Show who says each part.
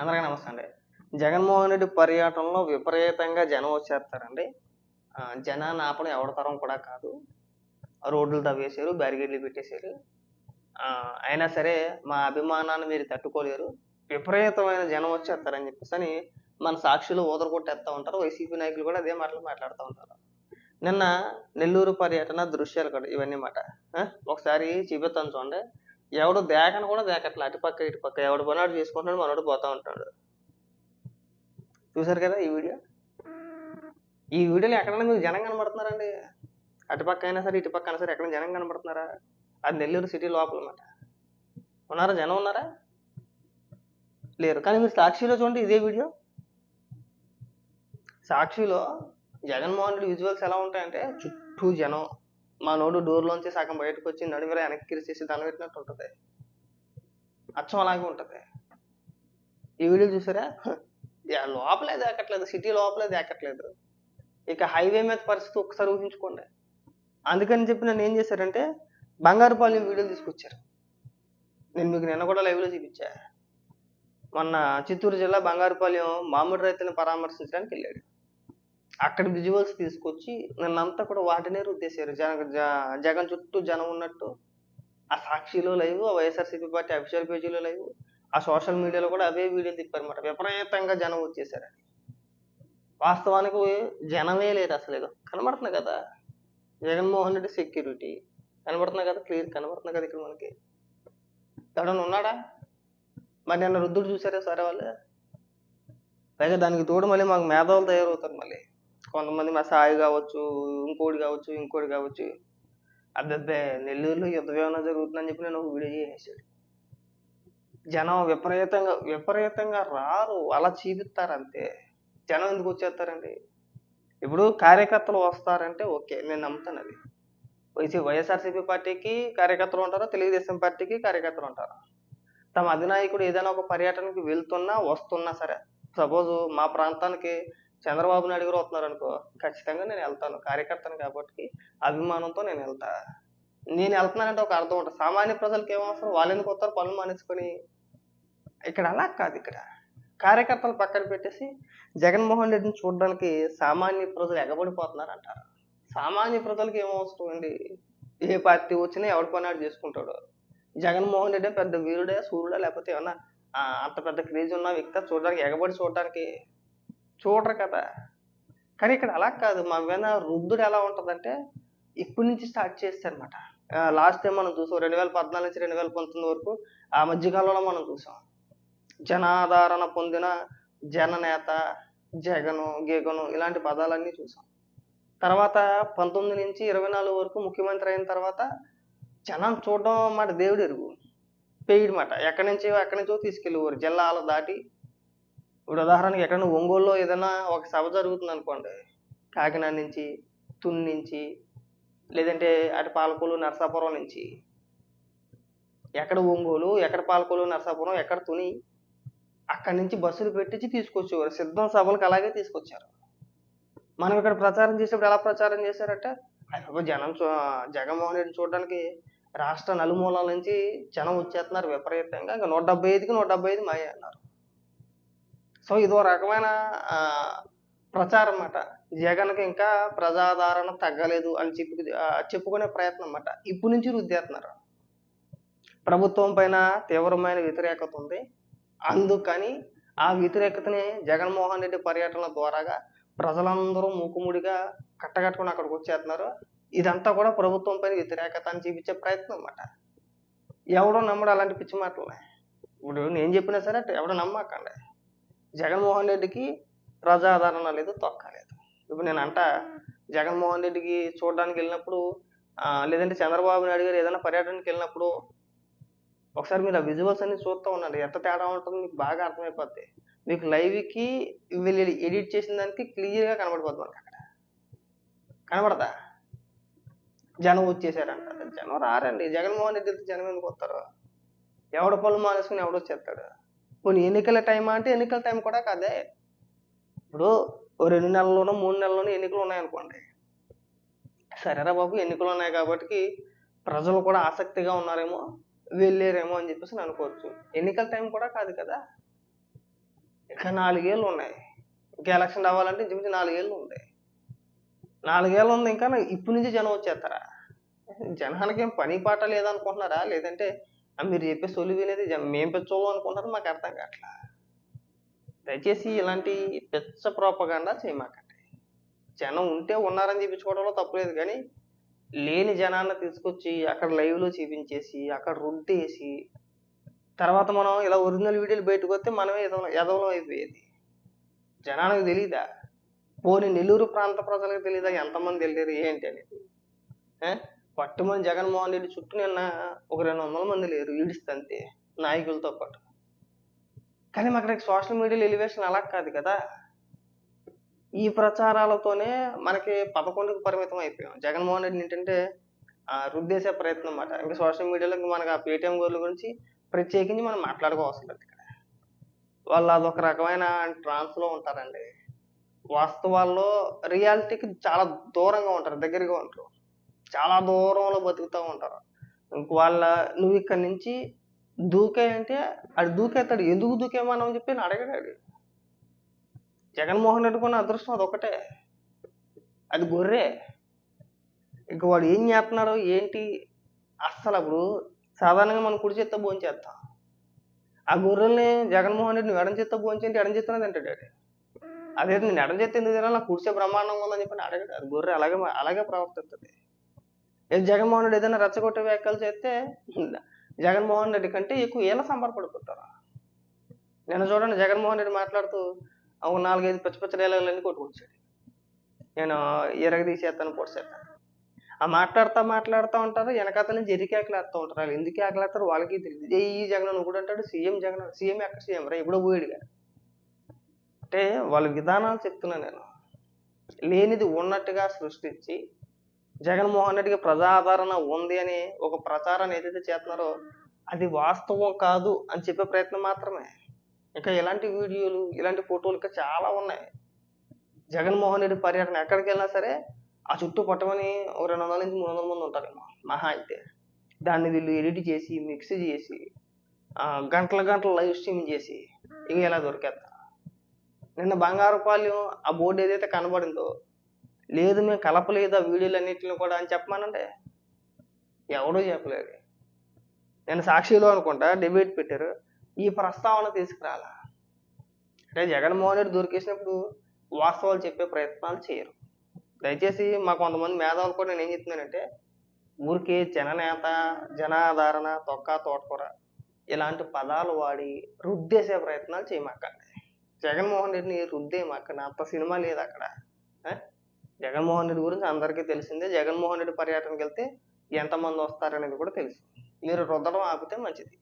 Speaker 1: అందరికీ నమస్తే అండి. జగన్మోహన్ రెడ్డి పర్యటనలో విపరీతంగా జనం వచ్చేస్తారండి. జనాన్ని ఆపడం ఎవరి తరం కూడా కాదు. రోడ్లు తవ్వేశారు బ్యారిగేడ్లు పెట్టేశారు. అయినా సరే మా అభిమానాన్ని మీరు తట్టుకోలేరు. విపరీతమైన జనం వచ్చేస్తారని చెప్పేసి అని మన సాక్షులు ఊదర కొట్టేస్తూ ఉంటారు. వైసీపీ నాయకులు కూడా అదే మాటలు మాట్లాడుతూ ఉంటారు. నిన్న నెల్లూరు పర్యటన దృశ్యాలు కూడా ఇవన్నీ మాట. ఒకసారి చూపిస్తాను చూడండి. ఎవడు దేకను కూడా దేకట్లే. అటుపక్క ఇటుపక్క ఎవడు పనాడు చేసుకుంటున్నాడు మనోడు పోతా ఉంటాడు. చూసారు కదా ఈ వీడియో? ఈ వీడియోలో ఎక్కడైనా మీకు జనం కనబడుతున్నారండి? అటుపక్క అయినా సరే ఇటుపక్క అయినా సరే ఎక్కడ జనం కనబడుతున్నారా? అది నెల్లూరు సిటీ లోపల అన్నమాట. ఉన్నారా? జనం ఉన్నారా? లేరు. కానీ మీరు సాక్షిలో చూడండి ఇదే వీడియో. సాక్షిలో జగన్మోహన్ రెడ్డి విజువల్స్ ఎలా ఉంటాయంటే చుట్టూ జనం. మా నోడు డోర్లోంచి సగం బయటకు వచ్చి నడుమిలా వెనక్కి కిరిసేసి దాని పెట్టినట్టు ఉంటుంది. అచ్చం అలాగే ఉంటుంది. ఈ వీడియో చూసారా? లోపల లోపలే దాకట్లేదు. సిటీ లోపలే దాకట్లేదు. ఇక హైవే మీద పరిస్థితి ఒకసారి ఊహించుకోండి. అందుకని చెప్పి నన్ను ఏం చేశారంటే బంగారుపాలెం వీడియోలు తీసుకొచ్చారు. నేను మీకు నిన్న కూడా లైవ్లో చూపించా. మొన్న చిత్తూరు జిల్లా బంగారుపాలెం మామిడి రైతులను పరామర్శించడానికి వెళ్ళాడు. అక్కడ విజువల్స్ తీసుకొచ్చి నన్నంతా కూడా వాటినే రుద్దేశారు. జన జ- జగన్ చుట్టూ జనం ఉన్నట్టు ఆ సాక్షిలో లైవ్ ఆ వైఎస్ఆర్సీపీ పార్టీ అఫీషియల్ పేజీలో లైవ్ ఆ సోషల్ మీడియాలో కూడా అవే వీడియోలు తిప్పారన్నమాట. విపరీతంగా జనం వచ్చేసారు. వాస్తవానికి జనమే లేదు అసలు. ఏదో కనబడుతుంది కదా? జగన్మోహన్ రెడ్డి సెక్యూరిటీ కనబడుతుంది కదా? క్లియర్ కనబడుతుంది కదా ఇక్కడ మనకి? ఎవడన్నా ఉన్నాడా? మరి నిన్న రుద్దుడు చూసారా సరే వాళ్ళు? పైగా దానికి తోడు మళ్ళీ మాకు మేధావులు తయారవుతారు మళ్ళీ. కొంతమంది మా సాయి కావచ్చు ఇంకోటి కావచ్చు ఇంకోటి కావచ్చు. అబ్బబ్బే నెల్లూరులో యుద్ధ వ్యవహారం జరుగుతుందని చెప్పి నేను ఒక వీడియో చేసాడు జనం విపరీతంగా విపరీతంగా రారు. అలా చీపిస్తారు అంతే జనం ఎందుకు వచ్చేస్తారండి? ఇప్పుడు కార్యకర్తలు వస్తారంటే ఓకే నేను నమ్ముతాను అది. వైసీ వైఎస్ఆర్సీపీ పార్టీకి కార్యకర్తలు ఉంటారు? తెలుగుదేశం పార్టీకి కార్యకర్తలు ఉంటారు? తమ అధినాయకుడు ఏదైనా ఒక పర్యటనకి వెళ్తున్నా వస్తున్నా సరే. సపోజ్ మా ప్రాంతానికి చంద్రబాబు నాయుడు గారు వస్తున్నారు అనుకో ఖచ్చితంగా నేను వెళ్తాను. కార్యకర్తను కాబట్టి అభిమానంతో నేను వెళ్తా. నేను వెళ్తున్నానంటే ఒక అర్థం ఉంటుంది. సామాన్య ప్రజలకు ఏమవసరం వాళ్ళు ఎందుకు వస్తారు? పనులు మానేసుకొని. ఇక్కడ అలా కాదు ఇక్కడ. కార్యకర్తలు పక్కన పెట్టేసి జగన్మోహన్ రెడ్డిని చూడడానికి సామాన్య ప్రజలు ఎగబడిపోతున్నారు అంటారు. సామాన్య ప్రజలకు ఏమవసరం అండి? ఏ పార్టీ వచ్చినా ఎవడి పని చేసుకుంటాడు? జగన్మోహన్ రెడ్డి పెద్ద వీరుడే సూర్యుడా లేకపోతే ఏమన్నా అంత పెద్ద క్రేజ్ ఉన్న వ్యక్తి చూడడానికి ఎగబడి చూడడానికి చూడరు కదా. కానీ ఇక్కడ అలా కాదు. మా మీద వృద్ధుడు ఎలా ఉంటుందంటే ఇప్పటి నుంచి స్టార్ట్ చేస్తారనమాట లాస్ట్ టైం మనం చూసాం రెండు వేల పద్నాలుగు నుంచి రెండు వేల పంతొమ్మిది వరకు ఆ మధ్యకాలంలో మనం చూసాం. జనాదరణ పొందిన జననేత జగను గీగను ఇలాంటి పదాలన్నీ చూసాం. తర్వాత పంతొమ్మిది నుంచి ఇరవై నాలుగు వరకు ముఖ్యమంత్రి అయిన తర్వాత జనం చూడడం మాట దేవుడు ఎరుగు. పెయిడ్ మాట ఎక్కడి నుంచో ఎక్కడి నుంచో తీసుకెళ్ళేవారు. జిల్లాలు దాటి ఇప్పుడు ఉదాహరణకి ఎక్కడైనా ఒంగోలులో ఏదైనా ఒక సభ జరుగుతుంది అనుకోండి కాకినాడ నుంచి తుని నుంచి లేదంటే అటు పాలకొల్లు నరసాపురం నుంచి. ఎక్కడ ఒంగోలు ఎక్కడ పాలకొల్లు నరసాపురం ఎక్కడ తుని అక్కడి నుంచి బస్సులు పెట్టించి తీసుకొచ్చేవారు. సిద్ధం సభలకు అలాగే తీసుకొచ్చారు. మనం ఇక్కడ ప్రచారం చేసేప్పుడు ఎలా ప్రచారం చేశారంటే అయ్యో జనం చూ- జగన్మోహన్ రెడ్డి చూడడానికి రాష్ట్ర నలుమూలల నుంచి జనం వచ్చేస్తున్నారు విపరీతంగా. ఇంకా నూట డెబ్బై ఐదుకి నూట డెబ్బై ఐదు మాయ అన్నారు. సో ఇదో రకమైన ప్రచారం అన్నమాట. జగన్కి ఇంకా ప్రజాదరణ తగ్గలేదు అని చెప్పి చెప్పుకునే ప్రయత్నం అన్నమాట. ఇప్పటి నుంచి రుద్దేస్తున్నారు ప్రభుత్వం పైన తీవ్రమైన వ్యతిరేకత ఉంది. అందుకని ఆ వ్యతిరేకతని జగన్మోహన్ రెడ్డి పర్యటన ద్వారాగా ప్రజలందరూ మూకుముడిగా కట్టగట్టుకుని అక్కడికి వచ్చేస్తున్నారు ఇదంతా కూడా ప్రభుత్వం పైన వ్యతిరేకత అని చూపించే ప్రయత్నం అన్నమాట. ఎవడో నమ్మడు అలాంటి పిచ్చి మాటలు ఇప్పుడు నేను చెప్పినా సరే ఎవడో నమ్మకండి. జగన్మోహన్ రెడ్డికి ప్రజాదరణ లేదు తొక్కలేదు ఇప్పుడు నేను అంట జగన్మోహన్ రెడ్డికి చూడడానికి వెళ్ళినప్పుడు లేదంటే చంద్రబాబు నాయుడు గారు ఏదైనా పర్యటనకి వెళ్ళినప్పుడు ఒకసారి మీరు ఆ విజువల్స్ అన్ని చూస్తూ ఉండండి. ఎంత తేడా ఉంటుందో మీకు బాగా అర్థమైపోద్ది. మీకు లైవ్కి వీళ్ళు ఎడిట్ చేసిన దానికి క్లియర్గా కనబడిపోద్ది మనకి అక్కడ. కనబడదా? జనం వచ్చేసారంట. జనం రారండి. జగన్మోహన్ రెడ్డి జనం ఎందుకు వస్తారు? ఎవడ పనులు మానేసుకుని ఎవడో పోనీ కొన్ని ఎన్నికల టైం అంటే ఎన్నికల టైం కూడా కాదే. ఇప్పుడు రెండు నెలల్లోనో మూడు నెలల్లోనో ఎన్నికలు ఉన్నాయనుకోండి. సరేరా బాబు ఎన్నికలు ఉన్నాయి కాబట్టి ప్రజలు కూడా ఆసక్తిగా ఉన్నారేమో వెళ్ళారేమో అని చెప్పేసి నేను అనుకోవచ్చు. ఎన్నికల టైం కూడా కాదు కదా. ఇంకా నాలుగేళ్ళు ఉన్నాయి. ఇంకా ఎలక్షన్ అవ్వాలంటే ఇంచుమించు నాలుగేళ్ళు ఉంది. నాలుగేళ్ళు ఉంది ఇంకా ఇప్పటి నుంచి జనం వచ్చేస్తారా? జనానికి ఏం పని పాట లేదనుకుంటున్నారా? లేదంటే మీరు చెప్పే సొలి వినేది మేము పెంచోళ్ళు అనుకుంటారు మాకు అర్థం కావట్లా. దయచేసి ఇలాంటి పెచ్చ ప్రోపగాండా చేయమాకండి. జనం ఉంటే ఉన్నారని చెప్పించుకోవడంలో తప్పులేదు కానీ లేని జనాన్ని తీసుకొచ్చి అక్కడ లైవ్లో చూపించేసి అక్కడ రుద్దేసి తర్వాత మనం ఇలా ఒరిజినల్ వీడియోలు బయటకు వస్తే మనమే ఎదవలం అయిపోయేది. జనానికి తెలీదా? పోనీ నెల్లూరు ప్రాంత ప్రజలకు తెలీదా? ఎంతమంది వెళ్ళారు ఏంటి అనేది? పట్టుమని జగన్మోహన్ రెడ్డి చుట్టూ నిన్న ఒక రెండు వందల మంది లేరు ఈడిస్తంతే నాయకులతో పాటు. కానీ మాకు సోషల్ మీడియాలో ఎలివేషన్ అలా కాదు కదా. ఈ ప్రచారాలతోనే మనకి పదకొండుకు పరిమితం అయిపోయాం. జగన్మోహన్ రెడ్డి ఏంటంటే ఆ, రుద్దేసే ప్రయత్నం అన్నమాట. ఇంకా సోషల్ మీడియాలో మనకు మనకి ఆ పేటీఎం గోర్ల గురించి ప్రత్యేకించి మనం మాట్లాడుకోవాల్సిన లేదు ఇక్కడ. వాళ్ళు అదొక రకమైన ట్రాన్స్లో ఉంటారండి. వాస్తవాల్లో రియాలిటీకి చాలా దూరంగా ఉంటారు దగ్గరగా ఉంటారు. చాలా దూరంలో బతుకుతూ ఉంటారు. ఇంక వాళ్ళ నువ్వు ఇక్కడి నుంచి దూకే అంటే అది దూకేస్తాడు ఎందుకు దూకేమని చెప్పి నేను అడగడాడు జగన్మోహన్ రెడ్డి కొన్న అదృష్టం అదొకటే అది గొర్రె. ఇంక వాడు ఏం చేస్తున్నాడు ఏంటి? అస్సలు అప్పుడు సాధారణంగా మనం కుడి చేత్తో భోజనం చేస్తాం ఆ గొర్రెల్ని జగన్మోహన్ రెడ్డి నువ్వు ఎడం చేత్తో భోజనం చేయండి ఎడం చేత్తోనే తింటాడు అది అదే నేను ఎడం చేస్తే ఎందుకు తినాలి? నాకు కుడిసే బ్రహ్మాండంగా ఉందని చెప్పి అడగడు అది గొర్రె అలాగే అలాగే ప్రవర్తిస్తుంది జగన్మోహన్ రెడ్డి ఏదైనా రెచ్చగొట్టే వ్యాఖ్యలు చేస్తే జగన్మోహన్ రెడ్డి కంటే ఎక్కువ ఏళ్ళ సంబరపడుకుంటారు నేను చూడండి జగన్మోహన్ రెడ్డి మాట్లాడుతూ ఒక నాలుగైదు పిచ్చ పిచ్చ డైలాగులన్నీ కొట్టుకొచ్చాడు. నేను ఎరగదీసేస్తాను పొడిసేస్తాను ఆ మాట్లాడుతూ మాట్లాడుతూ ఉంటారు వెనకాతల నుంచి ఎరికేకలేస్తూ ఉంటారు. వాళ్ళు ఎందుకు ఆకలేస్తారు వాళ్ళకి తెలియదు. ఏ ఈ జగన్ అని కూడా అంటాడు సీఎం జగన్ సీఎం ఎక్కడ సీఎం? రా ఎప్పుడో పోయాడుగా. అంటే వాళ్ళ విధానాలు చెప్తున్నాను నేను. లేనిది ఉన్నట్టుగా సృష్టించి జగన్మోహన్ రెడ్డికి ప్రజాదరణ ఉంది అని ఒక ప్రచారాన్ని ఏదైతే చేస్తున్నారో అది వాస్తవం కాదు అని చెప్పే ప్రయత్నం మాత్రమే. ఇంకా ఇలాంటి వీడియోలు ఇలాంటి ఫోటోలు ఇంకా చాలా ఉన్నాయి. జగన్మోహన్ రెడ్డి పర్యటన ఎక్కడికి వెళ్ళినా సరే ఆ చుట్టూ పట్టమని ఒక రెండు వందల నుంచి మూడు వందల మంది ఉంటారేమో మహా అయితే. దాన్ని వీళ్ళు ఎడిట్ చేసి మిక్స్ చేసి గంటల గంటల లైవ్ స్ట్రీమింగ్ చేసి ఇక ఇలా దొరికేద్దా? నిన్న బంగారుపాలెం ఆ బోర్డు ఏదైతే కనబడిందో లేదు మేము కలపలేదు ఆ వీడియోలు అన్నింటిని కూడా అని చెప్పమానంటే ఎవడూ చెప్పలేదు. నేను సాక్షిలో అనుకుంటా డిబేట్ పెట్టారు. ఈ ప్రస్తావన తీసుకురాలా. అంటే జగన్మోహన్ రెడ్డి దొరికేసినప్పుడు వాస్తవాలు చెప్పే ప్రయత్నాలు చేయరు. దయచేసి మా కొంతమంది మేధావులు కూడా నేను ఏం చెప్తున్నానంటే ఊరికే జననేత జనాధారణ తొక్క తోటకూర ఇలాంటి పదాలు వాడి రుద్దేసే ప్రయత్నాలు చేయమాకండి. జగన్మోహన్ రెడ్డిని రుద్దేమాకండి అంత సినిమా లేదు అక్కడ. జగన్మోహన్ రెడ్డి గురించి అందరికీ తెలిసిందే. జగన్మోహన్ రెడ్డి పర్యటనకి వెళ్తే ఎంతమంది వస్తారనేది కూడా తెలుసు. మీరు రుద్దడం ఆపితే మంచిది.